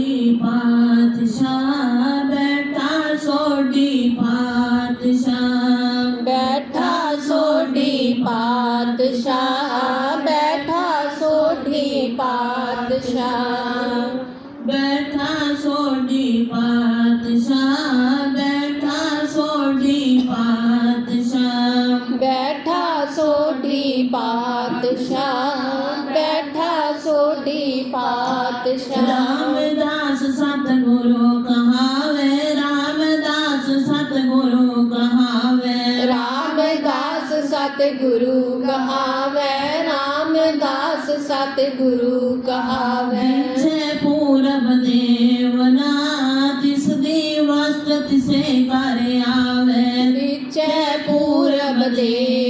ਸੋਢੀ ਪਾਤਸ਼ਾਹ ਬੈਠਾ ਸੋਢੀ ਪਾਤਸ਼ਾਹ। ਬੈਠਾ ਸੋਢੀ ਪਾਤਸ਼ਾਹ ਬੈਠਾ ਸੋਢੀ ਪਾਤਸ਼ਾਹ। ਪਾਤਸ਼ਾਹ ਬੈਠਾ ਸੋਢੀ ਪਾਤਸ਼ਾਹ। ਰਾਮਦਾਸ ਸਤਿਗੁਰੂ ਕਹਾਵੇ ਰਾਮਦਾਸ ਸਤਿਗੁਰੂ ਕਹਾਵੇ। ਰਾਮਦਾਸ ਸਤਿਗੁਰੂ ਕਹਾਵੇ ਰਾਮਦਾਸ ਸਤਿਗੁਰੂ ਕਹਾਵੇ। ਛੇ ਪੂਰਬ ਦੇਵਨਾ ਤਿਸ ਦੀ ਵਸਤ ਤਿਸੇ ਕਰ ਆਵੇ। ਵਿਚੈ ਪੂਰਬ ਦੇਵਨਾ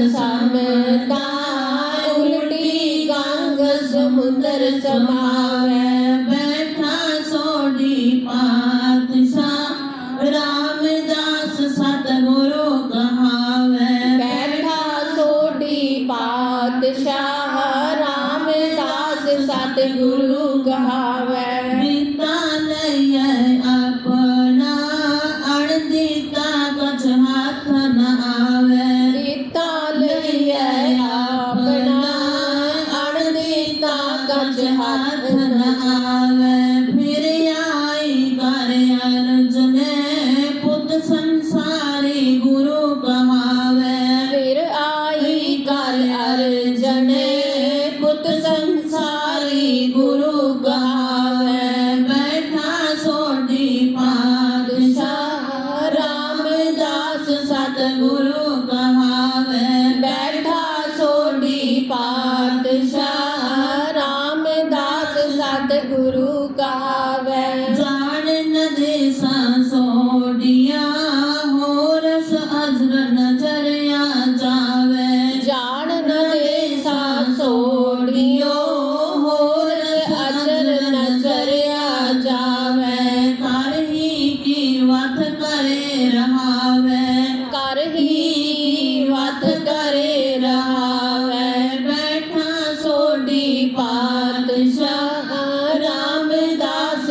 ਖੇਲ ਸਮਦਾ ਉਲਟੀ ਗੰਗ ਸਮੁੰਦਰ ਸਮਾਵੇ, ਬੈਠਾ ਸੋਢੀ ਪਾਤਸ਼ਾਹ। ਰਾਮਦਾਸ ਸਤਿਗੁਰੂ ਕਹਾਵੇ, ਬੈਠਾ ਸੋਢੀ ਪਾਤਸ਼ਾਹ, ਰਾਮਦਾਸ ਸਤਿਗੁਰੂ ਕਹਾਵੇ। ਹੱਥ ਨ ਆਵੇ ਫਿਰ ਆਈ ਕਰ ਅਰਜਨੇ ਪੁੱਤ ਸੰਸਾਰੀ ਗੁਰੂ ਕਹਾਵੇ ਫਿਰ ਆਈ ਕਰ ਅਰਜਨੇ ਪੁੱਤ ਸੰਸਾਰੀ ਗੁਰੂ ਕਹਾਵੇ ਬੈਠਾ ਸੋਢੀ ਪਾਤਸ਼ਾਹ ਰਾਮਦਾਸ ਸਤਿਗੁਰੂ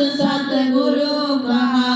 ਸਤਿਗੁਰੂ ਕਹਾਵੇ